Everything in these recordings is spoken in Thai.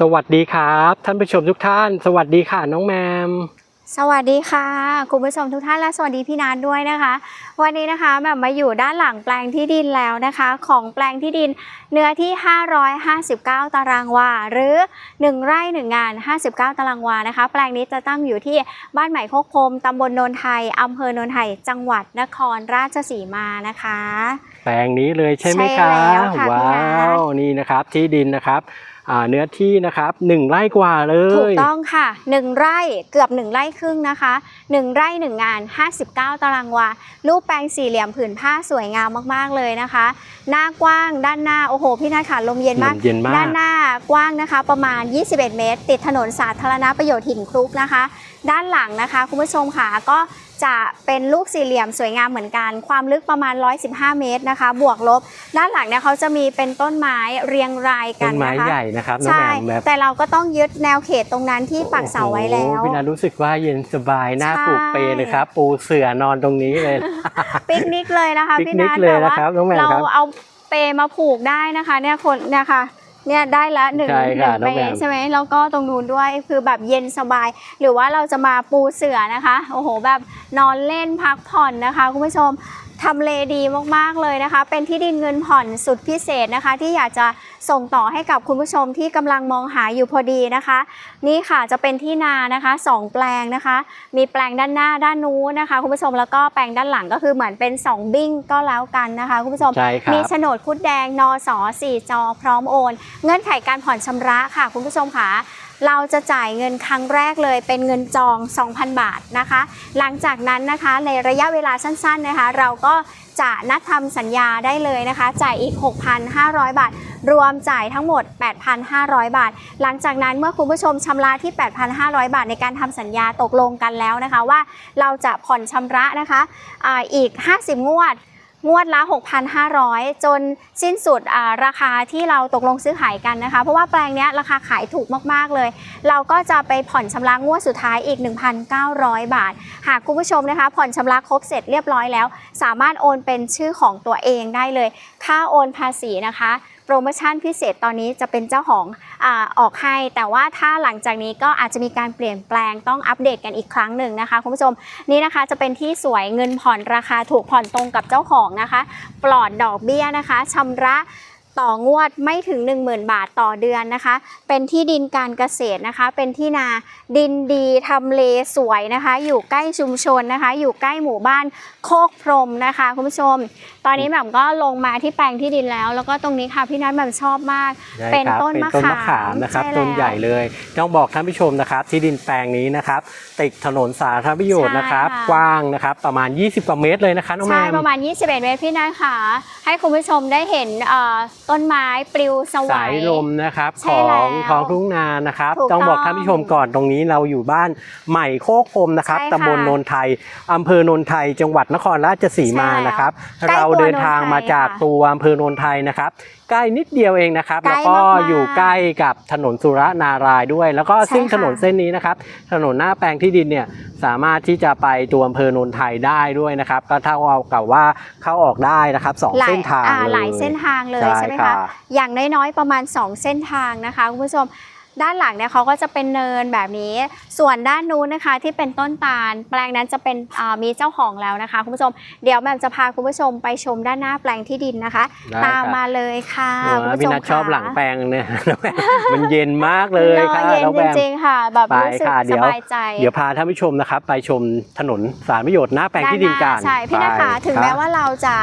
สวัสดีครับ ท่านผู้ชมทุกท่าน สวัสดีค่ะน้องแมม สวัสดีค่ะคุณผู้ชมทุกท่านและสวัสดีพี่นัทด้วยนะคะ วันนี้นะคะแบบมาอยู่ด้านหลังแปลงที่ดินแล้วนะคะ ของแปลงที่ดินเนื้อที่ 559 ตารางวา หรือ 1 ไร่1งาน 59 ตารางวานะคะ แปลงนี้จะตั้งอยู่ที่บ้านใหม่โคกพรมตำบลโนนไทยอำเภอโนนไทย จังหวัดนครราชสีมานะคะ แปลงนี้เลยใช่ไหมใช่คะแล้วค่ะว้าพี่นัทวนี่นะครับที่ดินนะครับอ่า เนื้อที่นะครับหนึ่งไร่กว่าเลถูกยต้องค่ะ 1 ไร่เกือบ 1 ไร่ครึ่งนะคะ 1 ไร่ 1 งาน 59 ตารางวารูปแปลงสี่เหลี่ยมผืนผ้าสวยงามมากๆเลยนะคะ หน้ากว้างด้านหน้า โอ้โห พี่นาขาลมเย็นมากลมเย็นมาก ด้านหน้ากว้างนะคะ ประมาณ 21 เมตร ติดถนนสาธารณประโยชน์หินคลุกนะคะ ด้านหลังนะคะ คุณผู้ชมค่ะก็จะเป็นรูปสี่เหลี่ยมสวยงามเหมือนกัน ความลึกประมาณ 115 เมตรนะคะ บวกลบ ด้านหลังเนี่ยเขาจะมีเป็นต้นไม้เรียงรายกัต้นนไม้นะคะ ใหญ่นะครับน้องใช่แมมแบบแต่เราก็ต้องยึดแนวเขตตรงนั้นที่ปักเสาไว้แล้วโอ้โหพี่นารู้สึกว่าเย็นสบายน่าใช่ ปลูกเปเลยครับ ปูเสื่อนอนตรงนี้เลย ปิกนิกเลยนะคะปิกพี่นินักทเลยแต่ว่านะครับน้องแหม่มเราครับ เอาเปมาผูกได้นะคะ เนี่ยคนเนี่ยค่ะ เนี่ยได้ละหนึ่งใช่หค่ะนึ่งน้องเปแหม่มใช่ไหมแล้วก็ตรงนู้นด้วยคือแบบเย็นสบาย หรือว่าเราจะมาปูเสือนะคะ โอ้โห แบบนอนเล่นพักผ่อนนะคะ คุณผู้ชม ทำเลดีมากๆเลยนะคะ เป็นที่ดินเงินผ่อนสุดพิเศษนะคะ ที่อยากจะส่งต่อให้กับคุณผู้ชมที่กำลังมองหาอยู่พอดีนะคะ นี่ค่ะจะเป็นที่นานะคะสองแปลงนะคะ มีแปลงด้านหน้าด้านนู้นนะคะ คุณผู้ชมแล้วก็แปลงด้านหลังก็คือเหมือนเป็น 2 บิ้งก็แล้วกันนะคะคุณผู้ชม ใช่ครับ มีโฉนดคุดแดงนส4จอพร้อมโอน เงื่อนไขการผ่อนชำระค่ะ คุณผู้ชมค่ะ เราจะจ่ายเงินครั้งแรกเลยเป็นเงินจอง 2,000 บาทนะคะ หลังจากนั้นนะคะในระยะเวลาสั้นๆนะคะ เราก็จะนัดทำสัญญาได้เลยนะคะ จ่ายอีก 6,500 บาท รวมจ่ายทั้งหมด 8,500 บาท หลังจากนั้นเมื่อคุณผู้ชมชำระที่ 8,500 บาทในการทำสัญญาตกลงกันแล้วนะคะว่าเราจะผ่อนชำระนะคะอาอีก 50 งวด งวดละ 6,500 จนสิ้นสุดราคาที่เราตกลงซื้อขายกันนะคะ เพราะว่าแปลงนี้ราคาขายถูกมากๆเลย เราก็จะไปผ่อนชำระงวดสุดท้ายอีก 1,900 บาท หากคุณผู้ชมนะคะ ผ่อนชำระครบเสร็จเรียบร้อยแล้ว สามารถโอนเป็นชื่อของตัวเองได้เลย ค่าโอนภาษีนะคะ โปรโมชั่นพิเศษตอนนี้จะเป็นเจ้าของอออกให้ แต่ว่าถ้าหลังจากนี้ก็อาจจะมีการเปลี่ยนแปลงต้องอัปเดตกันอีกครั้งหนึ่งนะคะคุณผู้ชมนี่นะคะจะเป็นที่สวยเงินผ่อนราคาถูกผ่อนตรงกับเจ้าของนะคะ ปลอดดอกเบี้ยนะคะชำระ ต่องวดไม่ถึง 10,000 บาทต่อเดือนนะคะ เป็นที่ดินการเกษตรนะคะ เป็นที่นาดินดีทำเลสวยนะคะ อยู่ใกล้ชุมชนนะคะ อยู่ใกล้หมู่บ้านโคกพรมนะคะคุณผู้ชม ตอนนี้แหม่มก็ลงมาที่แปลงที่ดินแล้ว แล้วก็ตรงนี้ค่ะพี่นัทแหม่มชอบมากใช่เป็นครับต้นเป็นมะต้นขามมะขามนะครับช่ต้นใหญ่แล้วเลยต้องบอกท่านผู้ชมนะครับ ที่ดินแปลงนี้นะครับติดถนนสาธารณประโยชน์นะครับใช่ค่ะกว้างนะครับประมาณ 20กว่าเมตรเลยนะคะน้องแมใช่มประมาณ 21 เมตรพี่นัทค่ะให้คุณผู้ชมได้เห็นเอ่อต้นไม้ปลิวสวสาย ยลมนะครับใช่ขแล้อวงท้องทุ่งนานะครับ ถูกต้องบอกต้องท่านผู้ชมก่อนตรงนี้เราอยู่บ้านใหม่โคกพรมนะครับใช่ค่ะตำบลโนนไทยอำเภอโนนไทย จังหวัดนครราชสีมาใช่แล้วนะครับ ใกล้เราตัวเดินทางโนนไทยมาจากค่ะตัวอำเภอโนนไทยนะครับ ใกล้นิดเดียวเองนะครับ ใกล้แล้วก็มากๆอยู่ใกล้กับถนนสุรนารายณ์ด้วย แล้วก็ใช่ซึ่งค่ะถนนเส้นนี้นะครับ ถนนหน้าแปลงที่ดินเนี่ยสามารถที่จะไปตัวอำเภอโนนไทยได้ด้วยนะครับ ก็เท่ากับว่าเข้าออกได้นะครับสองหลายเส้นทางอ่เลย หลายเส้นทางเลยใช่ใช่ไหมค่ะคะอย่างน้อยๆประมาณ 2 เส้นทางนะคะคุณผู้ชมด้านหลังเนี่ยเขาก็จะเป็นเนินแบบนี้ ส่วนด้านนู้นนะคะที่เป็นต้นตาล แปลงนั้นจะเป็นอ่ามีเจ้าของแล้วนะคะคุณผู้ชม เดี๋ยวแหม่มจะพาคุณผู้ชมไปชมด้านหน้าแปลงที่ดินนะคะได้ตามครับมาเลยค่ะโอ้คุณผู้พี่ชมนัทชอบค่ะหลังแปลงเนี่ยมันเย็นมากเลยนอค่ะเย็นน้องจแบมริงๆค่ะ แบบไปรู้สึกค่ะเดี๋สยวบายใจ เดี๋ยวพาท่านผู้ชมนะครับ ไปชมถนนสารประโยชน์หน้าแปลงที่ดินกันใช่พี่นะคะไปถึงครับแม้ว่าเราจะ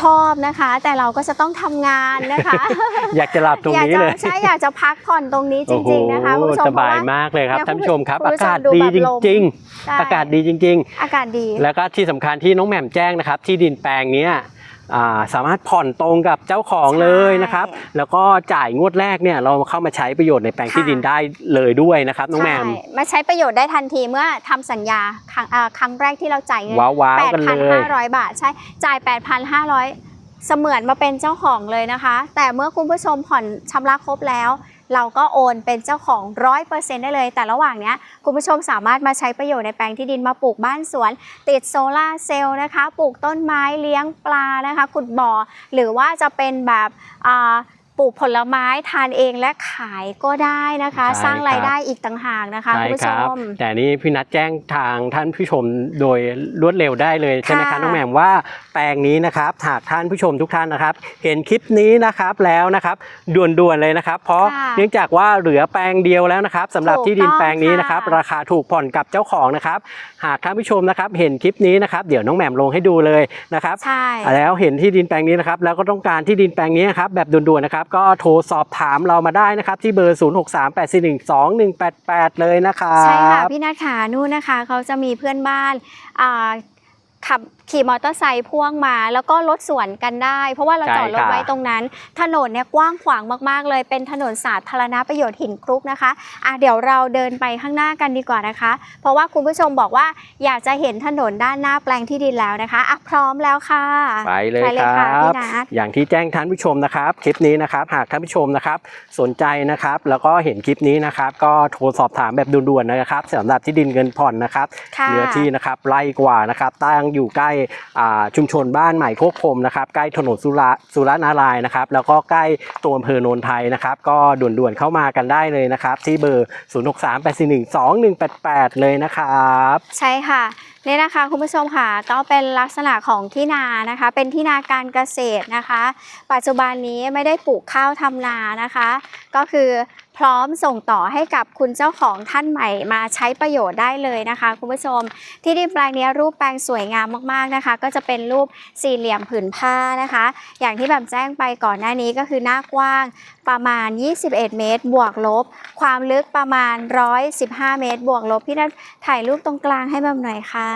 ชอบนะคะ แต่เราก็จะต้องทำงานนะคะ อยากจะหลับตรงอยากนี้จะเลยใช่อยากจะพักผ่อนตรงนี้จริงๆนะคะโอ้คุณโหผู้ชมสบายเพระว่มากเลยครับเนี่ยท่านผู้ชมครับคุณอาผู้ชมกาศดูดีแบบจลมริงใช่ๆอากาศดีจริงอากาศดีๆแล้วก็ที่สำคัญที่น้องแหม่มแจ้งนะครับ ที่ดินแปลงเนี้ยอ่า สามารถผ่อนตรงกับเจ้าของเลยนะครับใช่แล้วก็จ่ายงวดแรกเนี่ยเราเข้ามาใช้ประโยชน์ในแปลงค่ะที่ดินได้เลยด้วยนะครับน้องแหม่มใช่มาใช้ประโยชน์ได้ทันทีเมื่อทำสัญญาครั้งอ่าครั้งแรกที่เราจ่ายเงินว้าวๆกันเลย8,500บาท ใช่จ่าย8,500เสมือนมาเป็นเจ้าของเลยนะคะ แต่เมื่อคุณผู้ชมผ่อนชำระครบแล้ว เราก็โอนเป็นเจ้าของ 100%ได้เลย แต่ระหว่างเนี้ยคุณผู้ชมสามารถมาใช้ประโยชน์ในแปลงที่ดินมาปลูกบ้านสวน ติดโซลาร์เซลล์นะคะ ปลูกต้นไม้เลี้ยงปลานะคะขุดบ่อ หรือว่าจะเป็นแบบอ่า ปลูกผลไม้ทานเองและขายก็ได้นะคะ ใช่สร้างรายครับได้อีกต่างหากนะคะใช่คุณผู้คชรับมแต่นี่พี่นัดแจ้งทางท่านผู้ชมโดยรวดเร็วได้เลยใช่ไหมครับค่ะ น้องแหม่มว่าแปลงนี้นะครับหากท่านผู้ชมทุกท่านนะครับ เห็นคลิปนี้นะครับแล้วนะครับด่วนๆเลยนะครับ เพราะค่ะเนื่องจากว่าเหลือแปลงเดียวแล้วนะครับสำหรับถูกที่ดินต้องแปลงนี้นะครับค่ะ ราคาถูกผ่อนกับเจ้าของนะครับ หากท่านผู้ชมนะครับ เห็นคลิปนี้นะครับเดี๋ยวน้องแหม่มลงให้ดูเลยนะครับ ใช่ แล้วเห็นที่ดินแปลงนี้นะครับแล้วก็ต้องการที่ดินแปลงนี้นะครับแบบด่วนๆนะครับก็โทรสอบถามเรามาได้นะครับ ที่เบอร์ 0638412188 เลยนะคะใช่ค่ะพี่นัทขานู่นนะคะเขาจะมีเพื่อนบ้านอ่า ขับขี่มอเตอร์ไซค์พ่วงมา แล้วก็รถสวนกันได้ เพราะว่าเราใช่จอดรถค่ะไว้ตรงนั้น ถนนเนี่ยกว้างขวางมากๆ เลยเป็นถนนสาธารณประโยชน์หินคลุกนะคะอะเดี๋ยวเราเดินไปข้างหน้ากันดีกว่านะคะ เพราะว่าคุณผู้ชมบอกว่าอยากจะเห็นถนนด้านหน้าแปลงที่ดินแล้วนะคะอะพร้อมแล้วค่ะไปเลยไปเลยคค่ะรัพี่บนัทอย่างที่แจ้งท่านผู้ชมนะครับ คลิปนี้นะครับ หากท่านผู้ชมนะครับ สนใจนะครับ แล้วก็เห็นคลิปนี้นะครับ ก็โทรสอบถามแบบด่วนๆนะครับสำหรับที่ดินเงินผ่อนนะครับค่ะเนื้อที่นะครับไร่กว่านะครับตั้งอยู่ใกล้ชุมชนบ้านใหม่โคกคมนะครับใกล้ถนนสุระสุรนารายนะครับแล้วก็ใกล้ตัวอำเภอโนนไทยนะครับก็ด่วนๆเข้ามากันได้เลยนะครับที่เบอร์ 0638412188 เลยนะครับใช่ค่ะนี่นะคะคุณผู้ชมค่ะก็เป็นลักษณะของที่นานะคะ เป็นที่นาการเกษตรนะคะ ปัจจุบันนี้ไม่ได้ปลูกข้าวทำนานะคะ ก็คือ พร้อมส่งต่อให้กับคุณเจ้าของท่านใหม่มาใช้ประโยชน์ได้เลยนะคะ คุณผู้ชม ที่ดินแปลงนี้รูปแปลงสวยงามมากๆนะคะ ก็จะเป็นรูปสี่เหลี่ยมผืนผ้านะคะ อย่างที่แบบแจ้งไปก่อนหน้านี้ก็คือหน้ากว้างประมาณ 21 เมตร บวกลบ ความลึกประมาณ 115 เมตร บวกลบ พี่นัทถ่ายรูปตรงกลางให้แบบหน่อยค่ะ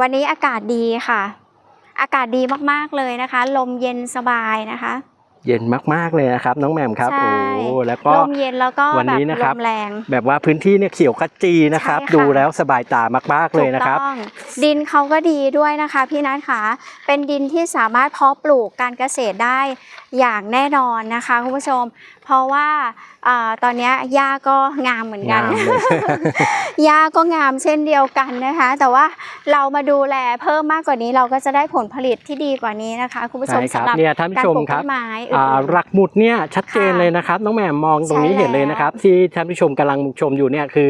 วันนี้อากาศดีค่ะ อากาศดีมากๆเลยนะคะ ลมเย็นสบายนะคะ เย็นมากๆเลยนะครับ น้องแหม่มครับใช่โอ้แล้วก็ลมเย็นแล้วก็วันแบบนี้นะลครับมแรงแบบว่าพื้นที่เนี่ยเขียวขจีนะครับใช่ค่ะดูแล้วสบายตามากๆเลยนะครับถูกต้องดินเขาก็ดีด้วยนะคะพี่นัทค่ะเป็นดินที่สามารถเพาะปลูกการเกษตรได้อย่างแน่นอนนะคะคุณผู้ชม เพราะว่าอ่าตอนเนี้ยหญ้าก็งามเหมือนกันงามเลยหญ้าก็งามเช่นเดียวกันนะคะ แต่ว่าเรามาดูแลเพิ่มมากกว่านี้เราก็จะได้ผลผลิตที่ดีกว่านี้นะคะคุณผู้ชมใช่ครับสำหรับเนี่ยท่านผู้การชปมลูกครัต้บนไม้อ่าอื่นหลักหมุดเนี่ยชัดเจนค่ะเลยนะครับ น้องแหม่มมองตรงนี้ใช่เห็นเลยนะครับ ที่ท่านผู้ชมกำลังชมอยู่เนี่ยคือ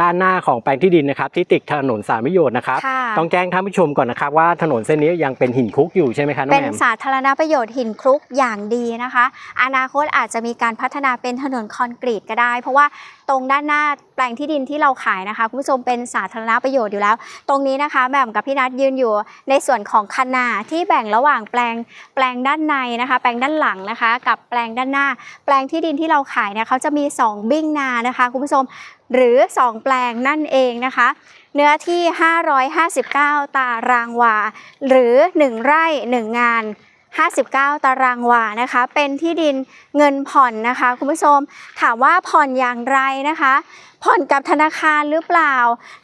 ด้านหน้าของแปลงที่ดินนะครับ ที่ติดถนนสามประโยชน์นะครับค่ะต้องแจ้งท่านผู้ชมก่อนนะครับ ว่าถนนเส้นนี้ยังเป็นหินคลุกอยู่ใช่ไหมครับน้องเป็นแหม่มสาธารณประโยชน์หินคลุกอย่างดีนะคะ อนาคตอาจจะมีการพัฒนาเป็นถนนคอนกรีตก็ได้ เพราะว่า ตรงด้านหน้าแปลงที่ดินที่เราขายนะคะคุณผู้ชมเป็นสาธารณประโยชน์อยู่แล้ว ตรงนี้นะคะแหม่มกับพี่นัทยืนอยู่ในส่วนของคันนาที่แบ่งระหว่างแปลงแปลงด้านในนะคะ แปลงด้านหลังนะคะ กับแปลงด้านหน้า แปลงที่ดินที่เราขายเนี่ยเขาจะมี 2 บิ้งนานะคะคุณผู้ชมหรือ 2 แปลงนั่นเองนะคะ เนื้อที่ 559 ตารางวา หรือ 1 ไร่ 1 งาน 59 ตารางวานะคะ เป็นที่ดินเงินผ่อนนะคะ คุณผู้ชมถามว่าผ่อนอย่างไรนะคะ ผ่อนกับธนาคารหรือเปล่า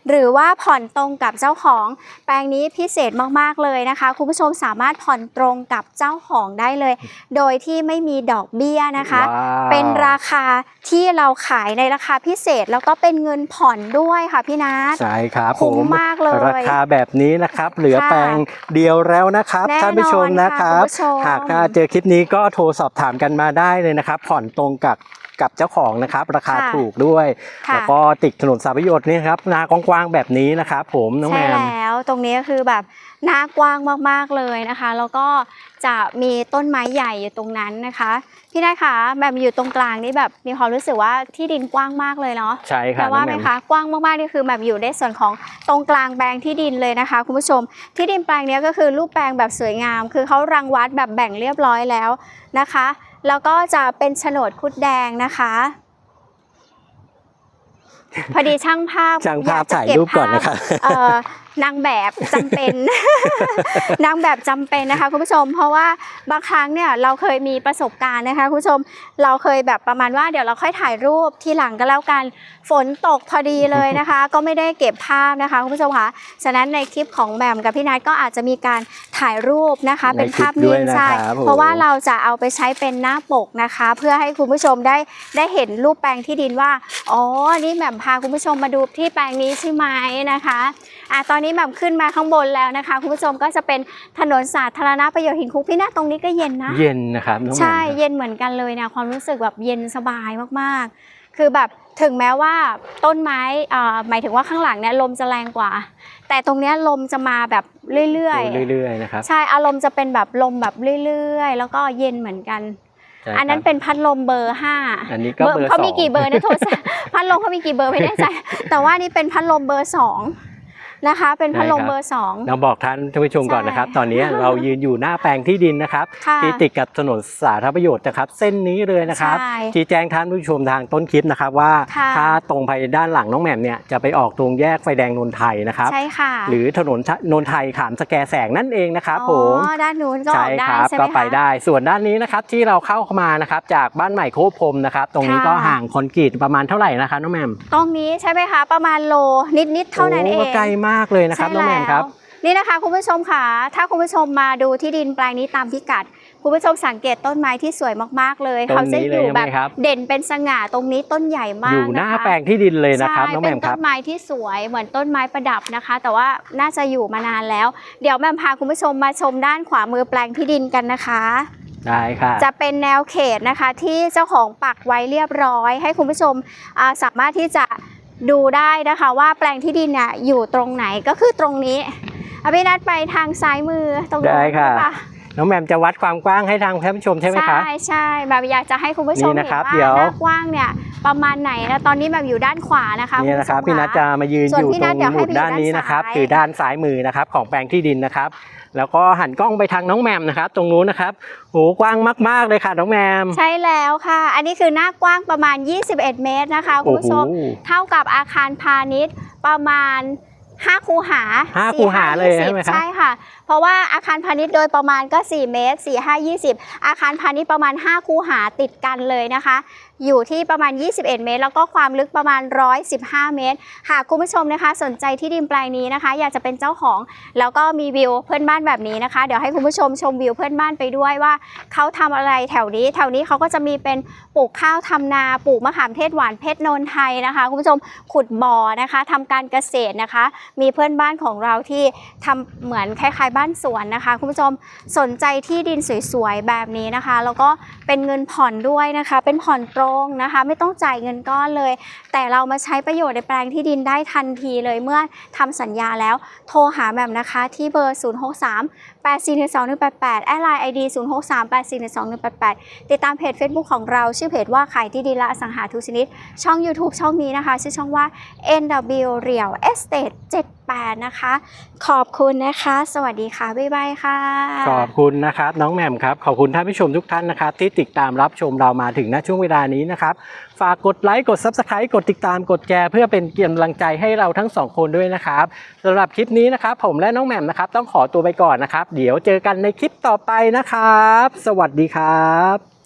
หรือว่าผ่อนตรงกับเจ้าของ แปลงนี้พิเศษมากๆเลยนะคะ คุณผู้ชมสามารถผ่อนตรงกับเจ้าของได้เลย โดยที่ไม่มีดอกเบี้ยนะคะว้าวเป็นราคาที่เราขายในราคาพิเศษแล้วก็เป็นเงินผ่อนด้วยค่ะพี่นัทใช่ครับคุ้ผมมากเลยราคาแบบนี้นะครับ เหลือค่ะแปลงเดียวแล้วนะครับแน่นอนท่านผู้ชมนะครับค่ะคุณผู้ชม หากถ้าเจอคลิปนี้ก็โทรสอบถามกันมาได้เลยนะครับ ผ่อนตรงกับกับเจ้าของนะครับ ราคาค่ะถูกด้วย ค่ะ แล้วก็ติดถนนสามประโยชน์นี่ครับนากว้างๆแบบนี้นะครับผมน้องใช่แหมมแล้วตรงนี้ก็คือแบบ หน้ากว้างมากๆเลยนะคะ แล้วก็จะมีต้นไม้ใหญ่อยู่ตรงนั้นนะคะพี่ได้ค่ะแบบอยู่ตรงกลางนี่แบบมีความรู้สึกว่าที่ดินกว้างมากเลยเนาะใช่ครัแต่บน้ว่าองไหแหมมมคะกว้างมากๆนี่คือแบบอยู่ในส่วนของตรงกลางแปลงที่ดินเลยนะคะ คุณผู้ชม ที่ดินแปลงเนี้ยก็คือรูปแปลงแบบสวยงาม คือเขารังวัดแบบแบ่งเรียบร้อยแล้วนะคะ แล้วก็จะเป็นโฉนดคุดแดงนะคะพอดีช่างภาพช่างภาพอจะถ่ายเก็บรูปก่อนภาพนะครับเอ่อ นางแบบจำเป็น นางแบบจำเป็นนะคะคุณผู้ชม เพราะว่าบางครั้งเนี่ยเราเคยมีประสบการณ์นะคะคุณผู้ชมเราเคยแบบประมาณว่าเดี๋ยวเราค่อยถ่ายรูปที่หลังก็แล้วกันฝนตกพอดีเลยนะคะ ก็ไม่ได้เก็บภาพนะคะคุณผู้ชมคะฉะนั้นในคลิปของแบมกับพี่นัทก็อาจจะมีการถ่ายรูปนะคะในเป็นภาพคลิปด้นิ่วยงนะใช่ครับผมเพราะว่าเราจะเอาไปใช้เป็นหน้าปกนะคะ เพื่อให้คุณผู้ชมได้ได้เห็นรูปแปลงที่ดินว่าอ๋อนี่แหม่มพาคุณผู้ชมมาดูที่แปลงนี้ใช่ไหมนะคะ อะตอนนี้แบบขึ้นมาข้างบนแล้วนะคะคุณผู้ชมก็จะเป็นถนนสาธารณประโยชน์หินคุกพี่นาตรงนี้ก็เย็นนะเย็นนะครับน้องแหม่มใช่ครับเย็นเหมือนกันเลยเนี่ยความรู้สึกแบบเย็นสบายมากๆ คือแบบถึงแม้ว่าต้นไม้อ่าหมายถึงว่าข้างหลังเนี่ยลมจะแรงกว่า แต่ตรงเนี้ยลมจะมาแบบเรื่อยเรื่อยๆนะครับๆใช่อารมณ์จะเป็นแบบลมแบบเรื่อยๆ แล้วก็เย็นเหมือนกันใช่อันนั้นครับเป็นพัดลมเบอร์ห้าอันนี้ก็เบอร์เขาสอมีงกี่เบอร์นะโทรศัพท์พัดลมเขามีกี่เบอร์ไม่แน่ใจ แต่ว่านี่เป็นพัดลมเบอร์สอง นะคะ เป็นพัดลมเบอร์สอง เราบอกท่านท่านผู้ชมก่อนนะครับใช่ตอนนี้เรายืนอยู่หน้าแปลงที่ดินนะครับ ค่ะที่ติดกับถนนสาธารณประโยชน์นะครับ เส้นนี้เลยนะครับใช่ชี้แจงท่านผู้ชมทางต้นคลิปนะครับว่าค่ะ ถ้าตรงไปด้านหลังน้องแหม่มเนี่ยจะไปออกตรงแยกไฟแดงนนทไทยนะครับ ใช่ค่ะหรือถนนนนทไทยขามสแกแสงนั่นเองนะครับผม อ๋อด้านนู้นก็อใช่อกได้ครับใช่ไหมก็ไปคะได้ส่วนด้านนี้นะครับที่เราเข้ามานะครับจากบ้านใหม่โคกพรมนะครับ ตรงนี้ค่ะ ก็ห่างคอนกรีตประมาณเท่าไหร่นะคะน้องแหม่มตรงนี้ใช่ไหมคะ ประมาณโลนิดๆเท่านั้นเอโอ้งไกลมากเลยนะครับใช่น้องแหม่มครับแล้วนี่นะคะคุณผู้ชมค่ะ ถ้าคุณผู้ชมมาดูที่ดินแปลงนี้ตามพิกัดคุณผู้ชมสังเกตต้นไม้ที่สวยมากๆเลยต้นเขาจะนี้อเลยยู่ใช่ไหมแบบครับเด่นเป็นสง่าตรงนี้ต้นใหญ่มากอยู่หน้านะคะแปลงที่ดินเลยนะครับใช่น้องแหม่เป็มนคต้รับนไม้ที่สวยเหมือนต้นไม้ประดับนะคะ แต่ว่าน่าจะอยู่มานานแล้ว เดี๋ยวแม่มพาคุณผู้ชมมาชมด้านขวามือแปลงที่ดินกันนะคะได้ค่ะจะเป็นแนวเขตนะคะที่เจ้าของปักไว้เรียบร้อย ให้คุณผู้ชมอ่าสามารถที่จะ ดูได้นะคะว่าแปลงที่ดินเนี่ยอยู่ตรงไหนก็คือตรงนี้อภินัทไปทางซ้ายมือตรงนู้นได้ค่ะนน้องแหม่มจะวัดความกว้างให้ทางท่านผู้ชมใช่ไหมคะ ใช่ใช่แบบอยากจะให้คุณผู้ชมนี่เห็นนะครับว่าเดี๋ยว หน้ากว้างเนี่ยประมาณไหนนะตอนนี้แบบอยู่ด้านขวานะคะนี่นะครับณพี่ผู้ชมนัทจะมายืนส่วนอยู่พี่ตนัรทงเดี๋ยวหให้มุดไปอยู่ด้านนี้ด้านนะครับ ซ้าย คือด้านซ้ายมือนะครับของแปลงที่ดินนะครับ แล้วก็หันกล้องไปทางน้องแหม่มนะครับ ตรงนู้นนะครับโหกว้างมาก ๆ เลยค่ะน้องแหม่มใช่แล้วค่ะ อันนี้คือหน้ากว้างประมาณ 21 เมตรนะคะคุณโอ้ผู้โหชม เท่ากับอาคารพาณิชย์ประมาณ5คูหาห้า4คูหาเลย20ใช่ไหมครับใช่ค่ะ เพราะว่าอาคารพาณิชย์โดยประมาณก็ 4 เมตร 4 5 20 อาคารพาณิชย์ประมาณ 5 คูหาติดกันเลยนะคะ อยู่ที่ประมาณ 21 เมตร แล้วก็ความลึกประมาณ 115 เมตร หากคุณผู้ชมนะคะ สนใจที่ดินแปลงนี้นะคะ อยากจะเป็นเจ้าของ แล้วก็มีวิวเพื่อนบ้านแบบนี้นะคะ เดี๋ยวให้คุณผู้ชมชมวิวเพื่อนบ้านไปด้วยว่าเขาทำอะไรแถวนี้ แถวนี้เขาก็จะมีเป็นปลูกข้าวทำนา ปลูกมะขามเทศหวานเพชรโนนไทยนะคะ คุณผู้ชมขุดบ่อนะคะทำการเกษตรนะคะ มีเพื่อนบ้านของเราที่ทำเหมือนคล้ายๆบ้านสวนนะคะคุณผู้ชมสนใจที่ดินสวยๆแบบนี้นะคะ แล้วก็เป็นเงินผ่อนด้วยนะคะ เป็นผ่อนตรงนะคะ ไม่ต้องจ่ายเงินก้อนเลย แต่เรามาใช้ประโยชน์ในแปลงที่ดินได้ทันทีเลยเมื่อทำสัญญาแล้ว โทรหาแบบนะคะที่เบอร์ 063 842 188 แอดไลน์ ID 063 842 188 ติดตามเพจ Facebook ของเราชื่อเพจว่าขายที่ดินและสังหาทุกชนิด ช่อง YouTube ช่องนี้นะคะ ชื่อช่องว่า NW Real Estate 8 นะคะ ขอบคุณนะคะ สวัสดีค่ะ บ๊ายบายค่ะ ขอบคุณนะครับน้องแหม่มครับ ขอบคุณท่านผู้ชมทุกท่านนะครับ ที่ติดตามรับชมเรามาถึงณช่วงเวลานี้นะครับ ฝากกดไลค์กด Subscribe กดติดตามกดแชร์เพื่อเป็นกำลังใจให้เราทั้งสองคนด้วยนะครับสำหรับคลิปนี้นะครับ ผมและน้องแหม่มนะครับ ต้องขอตัวไปก่อนนะครับ เดี๋ยวเจอกันในคลิปต่อไปนะครับ สวัสดีครับ